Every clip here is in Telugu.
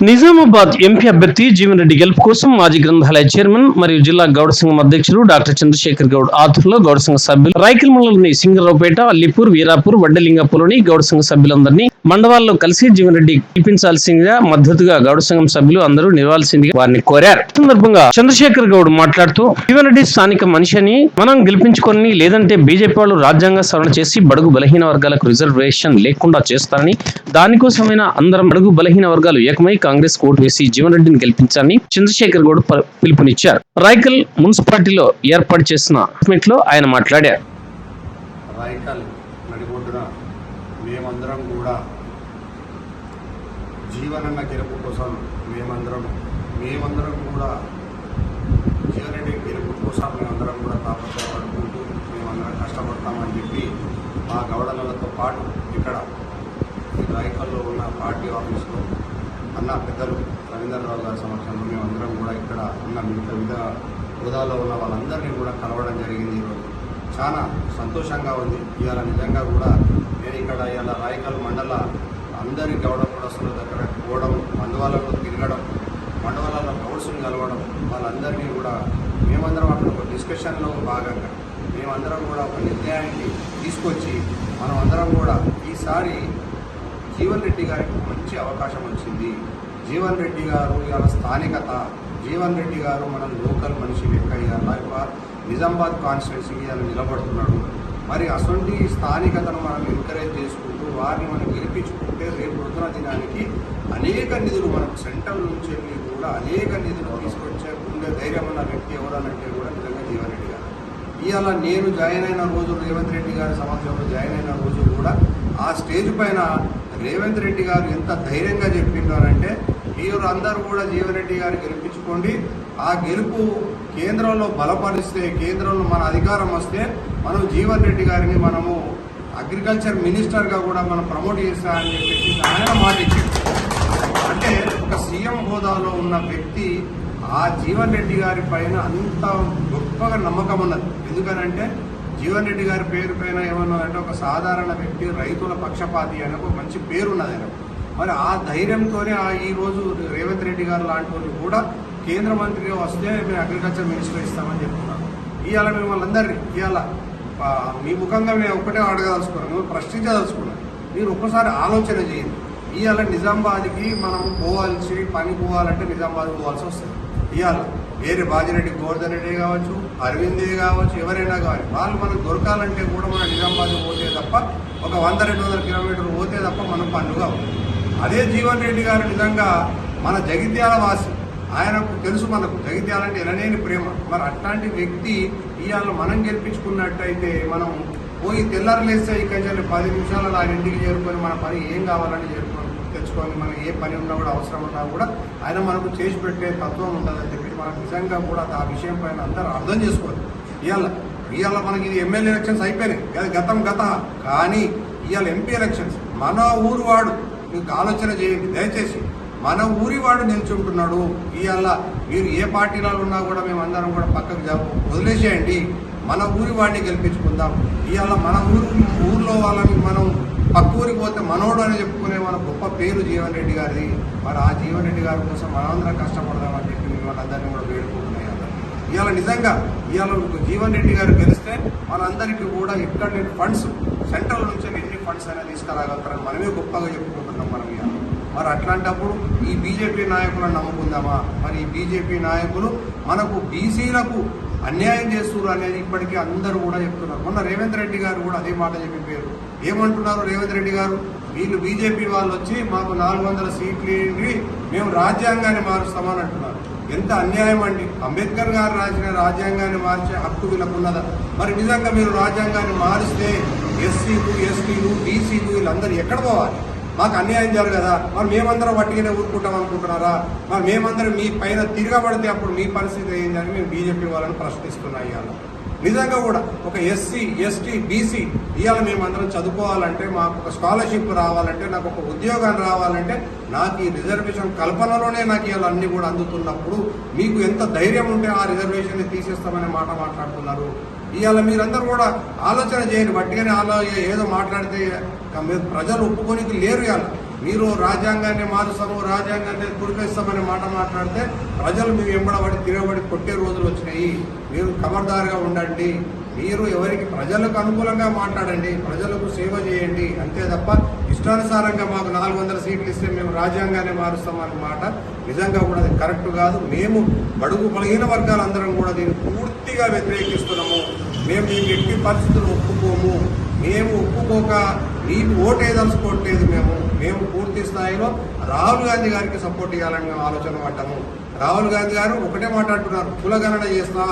నిజామాబాద్ ఎంపీ అభ్యర్థి జీవన్ రెడ్డి గెలుపు కోసం మాజీ గ్రంథాలయ చైర్మన్ మరియు జిల్లా గౌడ సంఘం అధ్యక్షులు డాక్టర్ చంద్రశేఖర్ గౌడ్ ఆధ్వర్యంలో గౌడ సంఘ సభ్యులు రాయకల్ మండలంలోని సింగరావుపేట అల్లిపూర్ వీరాపూర్ వడ్డలింగాపూర్లోని గౌడ సంఘ సభ్యులందరినీ మండవాల్లో కలిసి జీవన్ రెడ్డి గెలిపించాల్సిందిగా మద్దతుగా గౌడ సంఘం సభ్యులు అందరూ నిలవాల్సిందిగా వారిని కోరారు. సందర్భంగా చంద్రశేఖర్ గౌడ్ మాట్లాడుతూ జీవన్ రెడ్డి స్థానిక మనిషిని మనం గెలిపించుకొని లేదంటే బీజేపీ వాళ్ళు రాజ్యాంగ సవరణ చేసి బడుగు బలహీన వర్గాలకు రిజర్వేషన్ లేకుండా చేస్తారని దానికోసమైన అందరం బడుగు బలహీన వర్గాలు ఏకమై కాంగ్రెస్ ఓటు వేసి జీవన్ రెడ్డిని గెలిపించాలని చంద్రశేఖర్ గౌడ్ పిలుపునిచ్చారు. రాయకల్ మున్సిపాలిటీలో ఏర్పాటు చేసిన లో ఆయన మాట్లాడారు. రాయకల్ నడిబొడ్డున మేమందరం కూడా జీవనన్న గెలుపు కోసం మేమందరం మేమందరం కూడా జీవనరెడ్డి గెలుపు కోసం మేమందరం కూడా తాపత్రపడుకుంటూ మేమందరం కష్టపడతామని చెప్పి మా గవడలతో పాటు ఇక్కడ రాయకల్లో ఉన్న పార్టీ ఆఫీస్లో అన్న పెద్దలు రవీంద్రరావు గారి సమక్షంలో మేమందరం కూడా ఇక్కడ ఉన్న వివిధ వివిధ హోదాలో ఉన్న వాళ్ళందరినీ కూడా కలవడం జరిగింది ఈరోజు. చాలా సంతోషంగా ఉంది. ఇవాళ నిజంగా కూడా నేను ఇక్కడ ఇవాళ రాయకల్ మండల అందరి గౌడ కులస్తుల దగ్గర పోవడం మండవాళ్ళలో తిరగడం మండవాళ్ళలో కౌన్సిల్ కలవడం వాళ్ళందరినీ కూడా మేమందరం అక్కడ ఒక డిస్కషన్లో భాగంగా మేమందరం కూడా ఒక నిర్ణయానికి తీసుకొచ్చి మనం అందరం కూడా ఈసారి జీవన్ రెడ్డి గారికి మంచి అవకాశం వచ్చింది. జీవన్ రెడ్డి గారు ఇవాళ స్థానికత జీవన్ రెడ్డి గారు మనం లోకల్ మనిషి లెక్క ఇవాళ నిజామాబాద్ కాన్స్టిట్యున్సీకి ఇవాళ నిలబడుతున్నాడు. మరి అటువంటి స్థానికతను మనం ఎంకరేజ్ చేసుకుంటూ వారిని మనం గెలిపించుకుంటే రేపు పొద్దున దినానికి అనేక నిధులు మనం సెంట్రల్ నుంచి వెళ్ళి కూడా అనేక నిధులు తీసుకొచ్చే ఉండే ధైర్యం ఉన్న వ్యక్తి ఎవరనంటే కూడా నిజంగా జీవన్ రెడ్డి గారు. ఇవాళ నేను జాయిన్ అయిన రోజు రేవంత్ రెడ్డి గారి సమక్షంలో జాయిన్ అయిన రోజు కూడా ఆ స్టేజ్ పైన రేవంత్ రెడ్డి గారు ఎంత ధైర్యంగా చెప్పిండారంటే మీరు అందరూ కూడా జీవన్ రెడ్డి గారు గెలిపించుకోండి. ఆ గెలుపు కేంద్రంలో బలపరిస్తే కేంద్రంలో మన అధికారం వస్తే మనం జీవన్ రెడ్డి గారిని మనము అగ్రికల్చర్ మినిస్టర్గా కూడా మనం ప్రమోట్ చేస్తామని చెప్పేసి ఆయన మాట అంటే ఒక సీఎం హోదాలో ఉన్న వ్యక్తి ఆ జీవన్ రెడ్డి గారి పైన అంత గొప్పగా నమ్మకం ఉన్నది. ఎందుకనంటే జీవన్ రెడ్డి గారి పేరు పైన ఏమన్నదంటే ఒక సాధారణ వ్యక్తి రైతుల పక్షపాతి అని ఒక మంచి పేరు ఉన్నది ఆయన. మరి ఆ ధైర్యంతోనే ఆ ఈరోజు రేవంత్ రెడ్డి గారు లాంటి వాళ్ళు కూడా కేంద్ర మంత్రిగా వస్తే మేము అగ్రికల్చర్ మినిస్టర్ ఇస్తామని చెప్తున్నాం ఇవాళ మిమ్మల్ని అందరినీ ఇవాళ మీ ముఖంగా మేము ఒక్కటే అడగదలుచుకున్నాం మేము ప్రశ్నించదలుచుకున్నాం మీరు ఒక్కసారి ఆలోచన చేయండి. ఇవాళ నిజామాబాద్కి మనం పోవాల్సి పని పోవాలంటే నిజామాబాద్ పోవాల్సి వస్తుంది. ఇవాళ వేరే బాజిరెడ్డి గోవర్ధన్ రెడ్డి కావచ్చు అరవిందే కావచ్చు ఎవరైనా కావాలి. వాళ్ళు మనకు దొరకాలంటే కూడా మన నిజామాబాద్ పోతే తప్ప ఒక వంద రెండు వందల కిలోమీటర్లు పోతే తప్ప మనం పండుగ అదే జీవన్ రెడ్డి గారు నిజంగా మన జగిత్యాల వాసి. ఆయనకు తెలుసు మనకు. జగిత్యాల అంటే ఎనలేని ప్రేమ. మరి అట్లాంటి వ్యక్తి ఇవాళ మనం గెలిపించుకున్నట్టయితే మనం పోయి తెల్లారలేస్తే ఇక్కడ పది నిమిషాలు ఆయన ఇంటికి చేరుకొని మన పని ఏం కావాలని చేరుకొని తెచ్చుకొని మనకి ఏ పని ఉన్నా కూడా అవసరం ఉన్నా కూడా ఆయన మనకు చేసి పెట్టే తత్వం ఉంటుందని చెప్పి మనకు నిజంగా కూడా ఆ విషయం పైన అందరూ అర్థం చేసుకోవాలి. ఇవాళ ఇవాళ మనకి ఇది ఎమ్మెల్యే ఎలక్షన్స్ అయిపోయినాయి. అది గతం గత. కానీ ఇవాళ ఎంపీ ఎలక్షన్స్ మన ఊరు వాడు మీకు ఆలోచన చేయండి. దయచేసి మన ఊరి వాడు నిల్చుంటున్నాడు. ఇవాళ మీరు ఏ పార్టీలో ఉన్నా కూడా మేము అందరం కూడా పక్కకు జ- వదిలేసేయండి. మన ఊరి వాడిని గెలిపించుకుందాం. ఇవాళ మన ఊరు ఊర్లో వాళ్ళని మనం పక్కూరికి పోతే మనోడు అని చెప్పుకునే మన గొప్ప పేరు జీవన్ రెడ్డి గారిది. మరి ఆ జీవన్ రెడ్డి గారి కోసం మనందరం కష్టపడదామని చెప్పి మిమ్మల్ని అందరినీ కూడా వేడుకుంటున్నాయి ఇవాళ నిజంగా ఇవాళ జీవన్ రెడ్డి గారు గెలిస్తే మనందరికీ కూడా ఎక్కడ నేను ఫండ్స్ సెంట్రల్ నుంచి ఎన్ని ఫండ్స్ అయినా తీసుకురాగలుగుతారని మనమే గొప్పగా చెప్పుకుంటున్నాం మనం ఇవాళ. మరి అట్లాంటప్పుడు ఈ బీజేపీ నాయకులను నమ్ముకుందామా? మరి ఈ బీజేపీ నాయకులు మనకు బీసీలకు అన్యాయం చేస్తున్నారు అనేది ఇప్పటికీ అందరూ కూడా చెప్తున్నారు. మొన్న రేవంత్ రెడ్డి గారు కూడా అదే మాట చెప్పి పేరు. ఏమంటున్నారు రేవంత్ రెడ్డి గారు? వీళ్ళు బీజేపీ వాళ్ళు వచ్చి మాకు నాలుగు వందల సీట్లు మేము రాజ్యాంగాన్ని మారుస్తామని అంటున్నారు. ఎంత అన్యాయం అండి. అంబేద్కర్ గారు రాసిన రాజ్యాంగాన్ని మార్చే హక్కు వీళ్ళకున్నదా? మరి నిజంగా మీరు రాజ్యాంగాన్ని మారిస్తే ఎస్సీలు ఎస్టీలు బీసీలు వీళ్ళందరూ ఎక్కడ పోవాలి? మాకు అన్యాయం జరగదా మరి మేమందరం వట్టిగానే ఊరుకుంటాం అనుకుంటున్నారా? మరి మేమందరం మీ పైన తిరగబడితే అప్పుడు మీ పరిస్థితి ఏంటని మేము బీజేపీ వాళ్ళని ప్రశ్నిస్తున్నాయి ఇవాళ. నిజంగా కూడా ఒక ఎస్సీ ఎస్టీ బీసీ ఇవాళ మేమందరం చదువుకోవాలంటే మాకు ఒక స్కాలర్షిప్ రావాలంటే నాకు ఒక ఉద్యోగం రావాలంటే నాకు ఈ రిజర్వేషన్ కల్పనలోనే నాకు ఇవాళ అన్నీ కూడా అందుతున్నప్పుడు మీకు ఎంత ధైర్యం ఉంటే ఆ రిజర్వేషన్ని తీసేస్తామనే మాట మాట్లాడుతున్నారు. ఇవాళ మీరందరూ కూడా ఆలోచన చేయండి వట్టిగానే ఆలో ఏదో మాట్లాడితే మీరు ప్రజలు ఒప్పుకోనికి లేరు ఇవాళ. మీరు రాజ్యాంగాన్ని మారుస్తాము రాజ్యాంగాన్ని కుడిపేస్తామనే మాట మాట్లాడితే ప్రజలు మీ వెంబడబడి తిరగబడి కొట్టే రోజులు వచ్చినాయి. మీరు ఖబర్దారుగా ఉండండి. మీరు ఎవరికి ప్రజలకు అనుకూలంగా మాట్లాడండి. ప్రజలకు సేవ చేయండి. అంతే తప్ప ఇష్టానుసారంగా మాకు నాలుగు వందల సీట్లు ఇస్తే మేము రాజ్యాంగాన్ని మారుస్తామన్న మాట. నిజంగా కూడా అది కరెక్ట్ కాదు. మేము బడుగు బలహీన వర్గాలందరం కూడా దీన్ని పూర్తిగా వ్యతిరేకిస్తున్నాము. మేము దీన్ని ఎట్టి పరిస్థితులు ఒప్పుకోము. మేము ఒప్పుకోక నీకు వేయదలుచుకోవట్లేదు మేము. మేము పూర్తి స్థాయిలో రాహుల్ గాంధీ గారికి సపోర్ట్ ఇవ్వాలని మేము ఆలోచన పడ్డాము. రాహుల్ గాంధీ గారు ఒకటే మాట్లాడుతున్నారు కులగణన చేస్తా.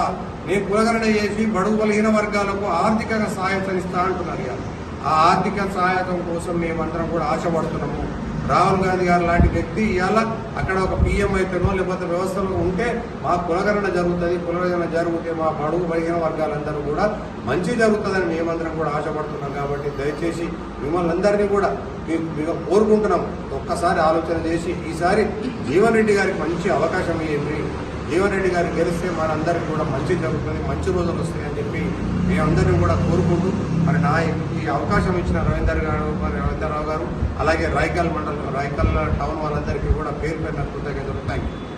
నేను కులగణన చేసి బడుగు బలహీన వర్గాలకు ఆర్థికంగా సహాయం ఇస్తా అంటున్నారు ఇక ఆ ఆర్థిక సహాయకం కోసం మేమందరం కూడా ఆశపడుతున్నాము. రాహుల్ గాంధీ గారు లాంటి వ్యక్తి ఇవాళ అక్కడ ఒక పిఎం అయితేనో లేకపోతే వ్యవస్థలో ఉంటే మా కులగణన జరుగుతుంది. కులగణన జరిగితే మా బడుగు బలిగిన వర్గాలందరూ కూడా మంచి జరుగుతుందని మేమందరం కూడా ఆశపడుతున్నాం కాబట్టి దయచేసి మిమ్మల్ని అందరినీ కూడా మీకు మేము కోరుకుంటున్నాం ఒక్కసారి ఆలోచన చేసి ఈసారి జీవన్ రెడ్డి గారికి మంచి అవకాశం ఇవ్వండి. జీవన్ రెడ్డి గారికి గెలిస్తే మనందరికీ కూడా మంచి జరుగుతుంది మంచి రోజులు వస్తాయని చెప్పి మేమందరినీ కూడా కోరుకుంటూ మరి నా ఈ అవకాశం ఇచ్చిన రవీందర్ గారు మరి రవీంద్రరావు గారు అలాగే రాయకల్ మండలం రాయకల్ టౌన్ వాళ్ళందరికీ కూడా పేరు పేరున కృతజ్ఞతలు. Thank you